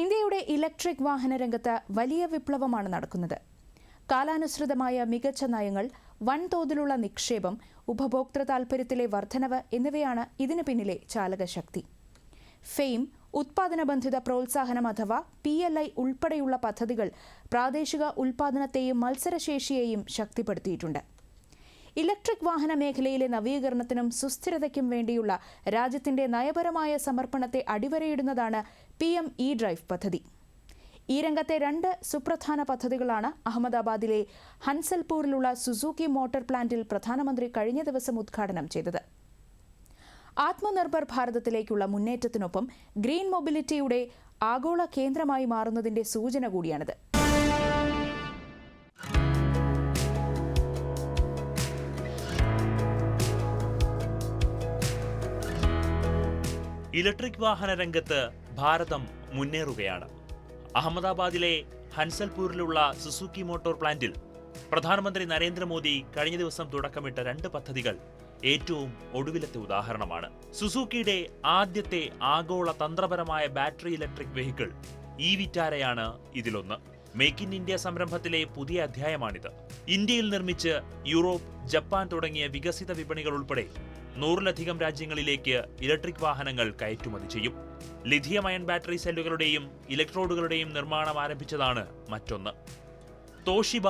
ഇന്ത്യയുടെ ഇലക്ട്രിക് വാഹന രംഗത്ത് വലിയ വിപ്ലവമാണ് നടക്കുന്നത്. കാലാനുസൃതമായ മികച്ച നയങ്ങൾ വൻതോതിലുള്ള നിക്ഷേപം ഉപഭോക്തൃ താൽപര്യത്തിലെ വർധനവ് എന്നിവയാണ് ഇതിനു പിന്നിലെ ചാലകശക്തി. ഫെയിം ഉത്പാദന ബന്ധിത പ്രോത്സാഹനം അഥവാ പി എൽ ഐ ഉൾപ്പെടെയുള്ള പദ്ധതികൾ പ്രാദേശിക ഉൽപാദനത്തെയും മത്സരശേഷിയെയും ശക്തിപ്പെടുത്തിയിട്ടുണ്ട്. ഇലക്ട്രിക് വാഹന മേഖലയിലെ നവീകരണത്തിനും സുസ്ഥിരതയ്ക്കും വേണ്ടിയുള്ള രാജ്യത്തിന്റെ നയപരമായ സമർപ്പണത്തെ അടിവരയിടുന്നതാണ് പി എം ഇ ഡ്രൈവ് പദ്ധതി. ഈ രംഗത്തെ രണ്ട് സുപ്രധാന പദ്ധതികളാണ് അഹമ്മദാബാദിലെ ഹൻസൽപൂരിലുള്ള സുസൂക്കി മോട്ടോർ പ്ലാന്റിൽ പ്രധാനമന്ത്രി കഴിഞ്ഞ ദിവസം ഉദ്ഘാടനം ചെയ്തത്. ആത്മനിർഭർ ഭാരതത്തിലേക്കുള്ള മുന്നേറ്റത്തിനൊപ്പം ഗ്രീൻ മൊബിലിറ്റിയുടെ ആഗോള കേന്ദ്രമായി മാറുന്നതിന്റെ സൂചന കൂടിയാണിത്. ഇലക്ട്രിക് വാഹന രംഗത്ത് ഭാരതം മുന്നേറുകയാണ്. അഹമ്മദാബാദിലെ ഹൻസൽപൂരിലുള്ള സുസുക്കി മോട്ടോർ പ്ലാന്റിൽ പ്രധാനമന്ത്രി നരേന്ദ്രമോദി കഴിഞ്ഞ ദിവസം തുടക്കമിട്ട രണ്ട് പദ്ധതികൾ ഏറ്റവും ഒടുവിലത്തെ ഉദാഹരണമാണ്. സുസുക്കിയുടെ ആദ്യത്തെ ആഗോള തന്ത്രപരമായ ബാറ്ററി ഇലക്ട്രിക് വെഹിക്കിൾ ഇ വിറ്റാരയാണ് ഇതിലൊന്ന്. മേക്ക് ഇൻ ഇന്ത്യ സംരംഭത്തിലെ പുതിയ അധ്യായമാണിത്. ഇന്ത്യയിൽ നിർമ്മിച്ച് യൂറോപ്പ് ജപ്പാൻ തുടങ്ങിയ വികസിത വിപണികൾ ഉൾപ്പെടെ നൂറിലധികം രാജ്യങ്ങളിലേക്ക് ഇലക്ട്രിക് വാഹനങ്ങൾ കയറ്റുമതി ചെയ്യും. ലിഥിയം അയൺ ബാറ്ററി സെല്ലുകളുടെയും ഇലക്ട്രോഡുകളുടെയും നിർമ്മാണം ആരംഭിച്ചതാണ് മറ്റൊന്ന്. തോഷിബ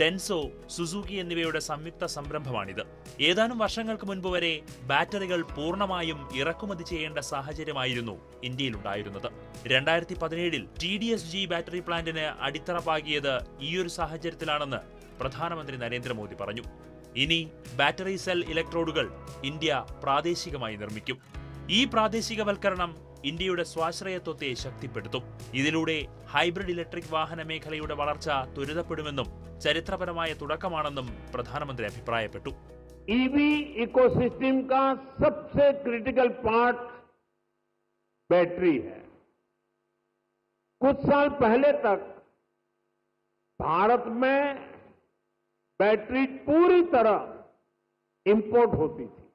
ഡെൻസോ സുസുക്കി എന്നിവയുടെ സംയുക്ത സംരംഭമാണിത്. ഏതാനും വർഷങ്ങൾക്ക് മുൻപ് വരെ ബാറ്ററികൾ പൂർണമായും ഇറക്കുമതി ചെയ്യേണ്ട സാഹചര്യമായിരുന്നു ഇന്ത്യയിലുണ്ടായിരുന്നത്. രണ്ടായിരത്തി പതിനേഴിൽ T D S G battery പ്ലാന്റിന് അടിത്തറ പാകിയത് ഈയൊരു സാഹചര്യത്തിലാണെന്ന് പ്രധാനമന്ത്രി നരേന്ദ്രമോദി പറഞ്ഞു. ഇനി ബാറ്ററി സെൽ ഇലക്ട്രോഡുകൾ ഇന്ത്യ പ്രാദേശികമായി നിർമ്മിക്കും ഈ പ്രാദേശികവൽക്കരണം ഇന്ത്യയുടെ സ്വാശ്രയത്വത്തെ ശക്തിപ്പെടുത്തും ഇതിലൂടെ ഹൈബ്രിഡ് ഇലക്ട്രിക് വാഹന മേഖലയുടെ വളർച്ച ത്വരിതപ്പെടുമെന്നും ചരിത്രപരമായ തുടക്കമാണെന്നും പ്രധാനമന്ത്രി അഭിപ്രായപ്പെട്ടു ईवी इकोसिस्टम का सबसे क्रिटिकल पार्ट बैटरी है कुछ साल पहले तक भारत में बैटरी पूरी तरह इंपोर्ट होती थी।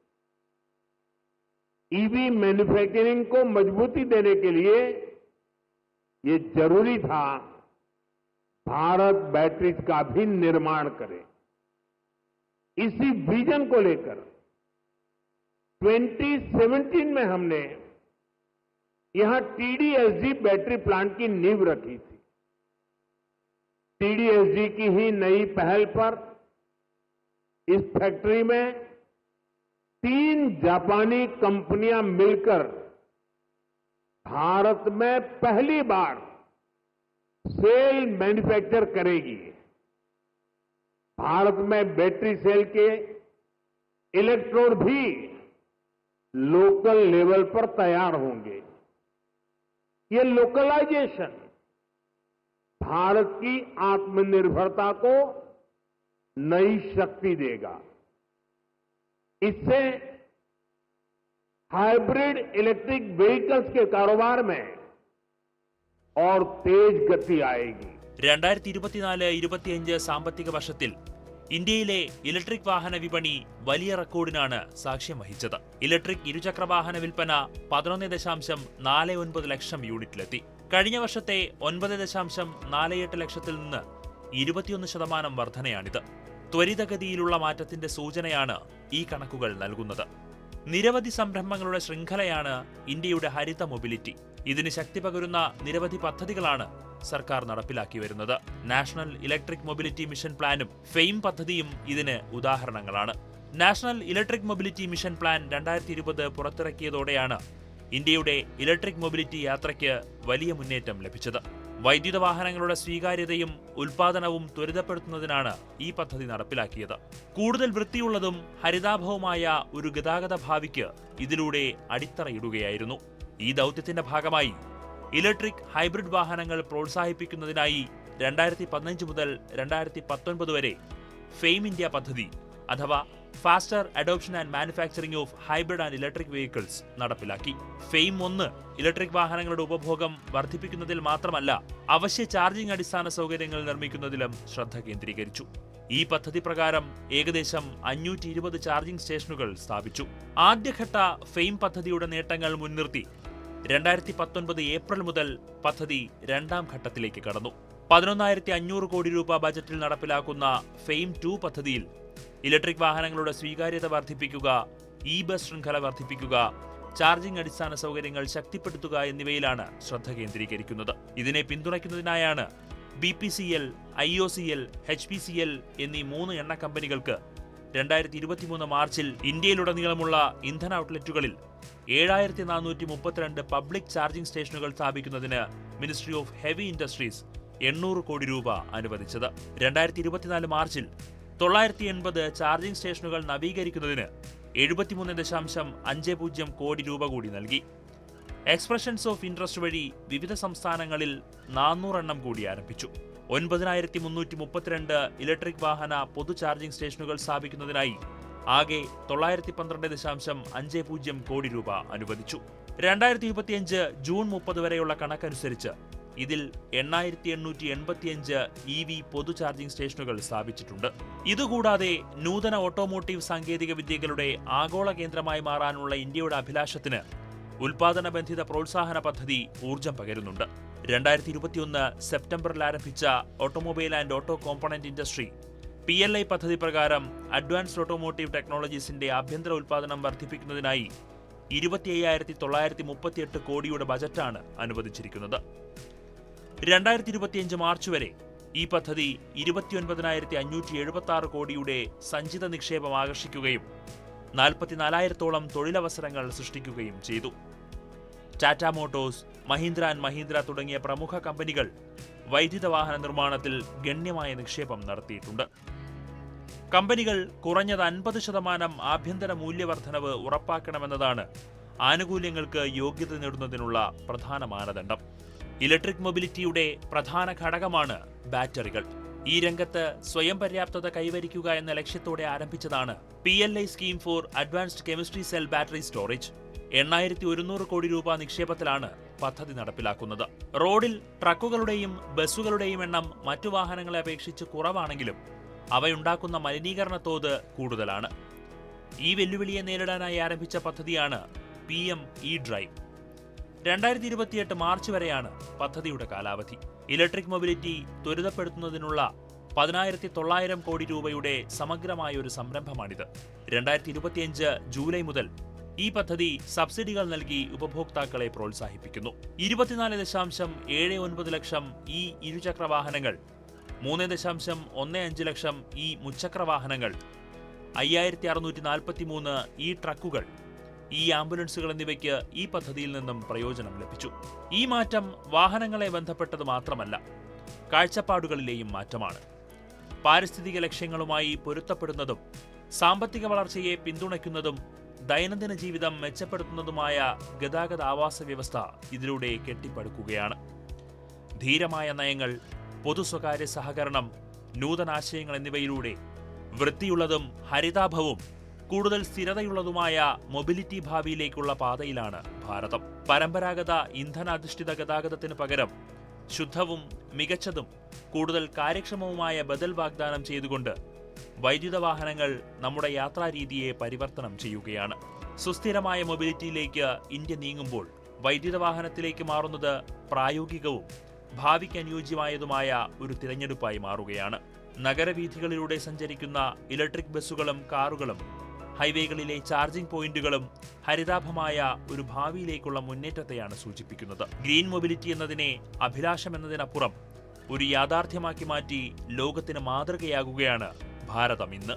ईवी मैन्युफैक्चरिंग को मजबूती देने के लिए ये ज़रूरी था भारत बैटरीज का भी निर्माण करे। इसी विजन को लेकर 2017 में हमने यहाँ टीडीएसजी बैटरी प्लांट की नींव रखी थी। टीडीएसजी की ही नई पहल पर इस फैक्ट्री में तीन जापानी कंपनियाँ मिलकर भारत में पहली बार सेल मैन्युफैक्चर करेगी। भारत में बैटरी सेल के इलेक्ट्रोड भी लोकल लेवल पर तैयार होंगे। ये लोकलाइजेशन भारत की आत्मनिर्भरता को नई शक्ति देगा इससे हाइब्रिड इलेक्ट्रिक व्हीकल्स के कारोबार में और तेज गति आएगी രണ്ടായിരത്തി ഇരുപത്തിനാല് ഇരുപത്തിയഞ്ച് സാമ്പത്തിക വർഷത്തിൽ ഇന്ത്യയിലെ ഇലക്ട്രിക് വാഹന വിപണി വലിയ റെക്കോർഡിനാണ് സാക്ഷ്യം വഹിച്ചത് ഇലക്ട്രിക് ഇരുചക്ര വാഹന വിൽപ്പന പതിനൊന്ന് ദശാംശം നാല് ഒൻപത് ലക്ഷം യൂണിറ്റിലെത്തി കഴിഞ്ഞ വർഷത്തെ ഒൻപത് ദശാംശം നാല് എട്ട് ലക്ഷത്തിൽ നിന്ന് ഇരുപത്തിയൊന്ന് ശതമാനം വർധനയാണിത് ത്വരിതഗതിയിലുള്ള മാറ്റത്തിന്റെ സൂചനയാണ് ഈ കണക്കുകൾ നൽകുന്നത്. നിരവധി സംരംഭങ്ങളുടെ ശൃംഖലയാണ് ഇന്ത്യയുടെ ഹരിത മൊബിലിറ്റി. ഇതിന് ശക്തി പകരുന്ന നിരവധി പദ്ധതികളാണ് സർക്കാർ നടപ്പിലാക്കി വരുന്നത്. നാഷണൽ ഇലക്ട്രിക് മൊബിലിറ്റി മിഷൻ പ്ലാനും ഫെയിം പദ്ധതിയും ഇതിന് ഉദാഹരണങ്ങളാണ്. National electric mobility mission plan രണ്ടായിരത്തി ഇരുപത് പുറത്തിറക്കിയതോടെയാണ് ഇന്ത്യയുടെ ഇലക്ട്രിക് മൊബിലിറ്റി യാത്രയ്ക്ക് വലിയ മുന്നേറ്റം ലഭിച്ചത്. വൈദ്യുത വാഹനങ്ങളുടെ സ്വീകാര്യതയും ഉൽപാദനവും ത്വരിതപ്പെടുത്തുന്നതിനാണ് ഈ പദ്ധതി നടപ്പിലാക്കിയത്. കൂടുതൽ വൃത്തിയുള്ളതും ഹരിതാഭവുമായ ഒരു ഗതാഗത ഭാവിക്ക് ഇതിലൂടെ അടിത്തറയിടുകയായിരുന്നു. ഈ ദൗത്യത്തിന്റെ ഭാഗമായി ഇലക്ട്രിക് ഹൈബ്രിഡ് വാഹനങ്ങൾ പ്രോത്സാഹിപ്പിക്കുന്നതിനായി രണ്ടായിരത്തി പതിനഞ്ച് മുതൽ രണ്ടായിരത്തി പത്തൊൻപത് വരെ ഫെയിം ഇന്ത്യ പദ്ധതി അഥവാ faster adoption and manufacturing of hybrid and electric vehicles നടപ്പിലാക്കി. ഫെയിം ഒന്ന് ഇലക്ട്രിക് വാഹനങ്ങളുടെ ഉപഭോഗം വർദ്ധിപ്പിക്കുന്നതിൽ മാത്രമല്ല അവശ്യ ചാർജിംഗ് അടിസ്ഥാന സൗകര്യങ്ങൾ നിർമ്മിക്കുന്നതിലും ശ്രദ്ധ കേന്ദ്രീകരിച്ചു. ഈ പദ്ധതി പ്രകാരം ഏകദേശം അഞ്ഞൂറ്റി ഇരുപത് ചാർജിംഗ് സ്റ്റേഷനുകൾ സ്ഥാപിച്ചു. ആദ്യഘട്ട ഫെയിം പദ്ധതിയുടെ നേട്ടങ്ങൾ മുൻനിർത്തി രണ്ടായിരത്തി പത്തൊൻപത് ഏപ്രിൽ മുതൽ പദ്ധതി രണ്ടാം ഘട്ടത്തിലേക്ക് കടന്നു. പതിനൊന്നായിരത്തി അഞ്ഞൂറ് കോടി രൂപ ബജറ്റിൽ നടപ്പിലാക്കുന്ന ഫെയിം ടു പദ്ധതിയിൽ ഇലക്ട്രിക് വാഹനങ്ങളുടെ സ്വീകാര്യത വർദ്ധിപ്പിക്കുക ഇ ബസ് ശൃംഖല വർദ്ധിപ്പിക്കുക ചാർജിംഗ് അടിസ്ഥാന സൗകര്യങ്ങൾ ശക്തിപ്പെടുത്തുക എന്നിവയിലാണ് ശ്രദ്ധ കേന്ദ്രീകരിക്കുന്നത്. ഇതിനെ പിന്തുണയ്ക്കുന്നതിനായാണ് B P C L I O C L H P C L എന്നീ മൂന്ന് എണ്ണ കമ്പനികൾക്ക് രണ്ടായിരത്തി ഇരുപത്തിമൂന്ന് മാർച്ചിൽ ഇന്ത്യയിലുടനീളമുള്ള ഇന്ധന ഔട്ട്ലെറ്റുകളിൽ ഏഴായിരത്തി നാനൂറ്റി മുപ്പത്തിരണ്ട് പബ്ലിക് ചാർജിംഗ് സ്റ്റേഷനുകൾ സ്ഥാപിക്കുന്നതിന് മിനിസ്ട്രി ഓഫ് ഹെവി ഇൻഡസ്ട്രീസ് എണ്ണൂറ് കോടി രൂപ അനുവദിച്ചത്. രണ്ടായിരത്തി ഇരുപത്തിനാല് മാർച്ചിൽ തൊള്ളായിരത്തി എൺപത് ചാർജിംഗ് സ്റ്റേഷനുകൾ നവീകരിക്കുന്നതിന് എഴുപത്തിമൂന്ന് ദശാംശം അഞ്ച് പൂജ്യം കോടി രൂപ കൂടി നൽകി. എക്സ്പ്രഷൻസ് ഓഫ് ഇൻട്രസ്റ്റ് വഴി വിവിധ സംസ്ഥാനങ്ങളിൽ നാനൂറെണ്ണം കൂടി ആരംഭിച്ചു. ഒൻപതിനായിരത്തി മുന്നൂറ്റി മുപ്പത്തിരണ്ട് ഇലക്ട്രിക് വാഹന പൊതു ചാർജിംഗ് സ്റ്റേഷനുകൾ സ്ഥാപിക്കുന്നതിനായി ആകെ തൊള്ളായിരത്തി പന്ത്രണ്ട് ദശാംശം അഞ്ച് പൂജ്യം കോടി രൂപ അനുവദിച്ചു. രണ്ടായിരത്തി ഇരുപത്തിയഞ്ച് ജൂൺ മുപ്പത് വരെയുള്ള കണക്കനുസരിച്ച് ഇതിൽ എണ്ണായിരത്തി എണ്ണൂറ്റി എൺപത്തിയഞ്ച് ഇ വി പൊതു ചാർജിംഗ് സ്റ്റേഷനുകൾ സ്ഥാപിച്ചിട്ടുണ്ട്. ഇതുകൂടാതെ നൂതന ഓട്ടോമോട്ടീവ് സാങ്കേതിക വിദ്യകളുടെ ആഗോള കേന്ദ്രമായി മാറാനുള്ള ഇന്ത്യയുടെ അഭിലാഷത്തിന് ഉൽപാദന ബന്ധിത പ്രോത്സാഹന പദ്ധതി ഊർജം പകരുന്നുണ്ട്. രണ്ടായിരത്തി ഇരുപത്തിയൊന്ന് സെപ്റ്റംബറിൽ ആരംഭിച്ച automobile and auto component industry P L I പദ്ധതി പ്രകാരം അഡ്വാൻസ്ഡ് ഓട്ടോമോട്ടീവ് ടെക്നോളജീസിന്റെ ആഭ്യന്തര ഉൽപാദനം വർദ്ധിപ്പിക്കുന്നതിനായി ഇരുപത്തി അയ്യായിരത്തി തൊള്ളായിരത്തി മുപ്പത്തിയെട്ട് കോടിയുടെ ബജറ്റാണ് അനുവദിച്ചിരിക്കുന്നത്. രണ്ടായിരത്തി ഇരുപത്തിയഞ്ച് മാർച്ച് വരെ ഈ പദ്ധതി ഇരുപത്തിയൊൻപതിനായിരത്തി അഞ്ഞൂറ്റി എഴുപത്തി ആറ് കോടിയുടെ സഞ്ചിത നിക്ഷേപം ആകർഷിക്കുകയും നാൽപ്പത്തിനാലായിരത്തോളം തൊഴിലവസരങ്ങൾ സൃഷ്ടിക്കുകയും ചെയ്തു. ടാറ്റ മോട്ടോഴ്സ് മഹീന്ദ്ര ആൻഡ് മഹീന്ദ്ര തുടങ്ങിയ പ്രമുഖ കമ്പനികൾ വൈദ്യുത വാഹന നിർമ്മാണത്തിൽ ഗണ്യമായ നിക്ഷേപം നടത്തിയിട്ടുണ്ട്. കമ്പനികൾ കുറഞ്ഞത് അൻപത് ശതമാനം ആഭ്യന്തര മൂല്യവർദ്ധനവ് ഉറപ്പാക്കണമെന്നതാണ് ആനുകൂല്യങ്ങൾക്ക് യോഗ്യത നേടുന്നതിനുള്ള പ്രധാന മാനദണ്ഡം. ഇലക്ട്രിക് മൊബിലിറ്റിയുടെ പ്രധാന ഘടകമാണ് ബാറ്ററികൾ. ഈ രംഗത്ത് സ്വയം പര്യാപ്തത കൈവരിക്കുക എന്ന ലക്ഷ്യത്തോടെ ആരംഭിച്ചതാണ് P L I scheme for advanced chemistry cell battery storage എണ്ണായിരത്തി ഒരുന്നൂറ് കോടി രൂപ നിക്ഷേപത്തിലാണ് പദ്ധതി നടപ്പിലാക്കുന്നത്. റോഡിൽ ട്രക്കുകളുടെയും ബസ്സുകളുടെയും എണ്ണം മറ്റു വാഹനങ്ങളെ അപേക്ഷിച്ച് കുറവാണെങ്കിലും അവയുണ്ടാക്കുന്ന മലിനീകരണ തോത് കൂടുതലാണ്. ഈ വെല്ലുവിളിയെ നേരിടാനായി ആരംഭിച്ച പദ്ധതിയാണ് പി എം ഇ ഡ്രൈവ് രണ്ടായിരത്തി ഇരുപത്തിയെട്ട് മാർച്ച് വരെയാണ് പദ്ധതിയുടെ കാലാവധി. ഇലക്ട്രിക് മൊബിലിറ്റി ത്വരിതപ്പെടുത്തുന്നതിനുള്ള പതിനായിരത്തി തൊള്ളായിരം കോടി രൂപയുടെ സമഗ്രമായ ഒരു സംരംഭമാണിത്. രണ്ടായിരത്തി ഇരുപത്തിയഞ്ച് ജൂലൈ മുതൽ ഈ പദ്ധതി സബ്സിഡികൾ നൽകി ഉപഭോക്താക്കളെ പ്രോത്സാഹിപ്പിക്കുന്നു. ഇരുപത്തിനാല് ദശാംശം ഏഴ് ഒൻപത് ലക്ഷം ഈ ഇരുചക്ര വാഹനങ്ങൾ മൂന്ന് ദശാംശം ഒന്ന് അഞ്ച് ലക്ഷം ഈ മുച്ചക്ര വാഹനങ്ങൾ അയ്യായിരത്തി അറുന്നൂറ്റി നാൽപ്പത്തി മൂന്ന് ഈ ട്രക്കുകൾ ഈ ആംബുലൻസുകൾ എന്നിവയ്ക്ക് ഈ പദ്ധതിയിൽ നിന്നും പ്രയോജനം ലഭിച്ചു. ഈ മാറ്റം വാഹനങ്ങളെ ബന്ധപ്പെട്ടത് മാത്രമല്ല കാഴ്ചപ്പാടുകളിലെയും മാറ്റമാണ്. പാരിസ്ഥിതിക ലക്ഷ്യങ്ങളുമായി പൊരുത്തപ്പെടുന്നതും സാമ്പത്തിക വളർച്ചയെ പിന്തുണയ്ക്കുന്നതും ദൈനംദിന ജീവിതം മെച്ചപ്പെടുത്തുന്നതുമായ ഗതാഗത ആവാസ വ്യവസ്ഥ ഇതിലൂടെ കെട്ടിപ്പടുക്കുകയാണ്. ധീരമായ നയങ്ങൾ പൊതു സ്വകാര്യ സഹകരണം നൂതനാശയങ്ങൾ എന്നിവയിലൂടെ വൃത്തിയുള്ളതും ഹരിതാഭവും കൂടുതൽ സ്ഥിരതയുള്ളതുമായ മൊബിലിറ്റി ഭാവിയിലേക്കുള്ള പാതയിലാണ് ഭാരതം. പരമ്പരാഗത ഇന്ധനാധിഷ്ഠിത ഗതാഗതത്തിന് പകരം ശുദ്ധവും മികച്ചതും കൂടുതൽ കാര്യക്ഷമവുമായ ബദൽ വാഗ്ദാനം ചെയ്തുകൊണ്ട് വൈദ്യുത വാഹനങ്ങൾ നമ്മുടെ യാത്രാരീതിയെ പരിവർത്തനം ചെയ്യുകയാണ്. സുസ്ഥിരമായ മൊബിലിറ്റിയിലേക്ക് ഇന്ത്യ നീങ്ങുമ്പോൾ വൈദ്യുത വാഹനത്തിലേക്ക് മാറുന്നത് പ്രായോഗികവും ഭാവിക്ക് അനുയോജ്യമായതുമായ ഒരു തിരഞ്ഞെടുപ്പായി മാറുകയാണ്. നഗരവീഥികളിലൂടെ സഞ്ചരിക്കുന്ന ഇലക്ട്രിക് ബസ്സുകളും കാറുകളും ഹൈവേകളിലെ ചാർജിംഗ് പോയിന്റുകളും ഹരിതാഭമായ ഒരു ഭാവിയിലേക്കുള്ള മുന്നേറ്റത്തെയാണ് സൂചിപ്പിക്കുന്നത്. ഗ്രീൻ മൊബിലിറ്റി എന്നതിനെ അഭിലാഷമെന്നതിനപ്പുറം ഒരു യാഥാർത്ഥ്യമാക്കി മാറ്റി ലോകത്തിന് മാതൃകയാകുകയാണ് ഭാരതം ഇന്ന്.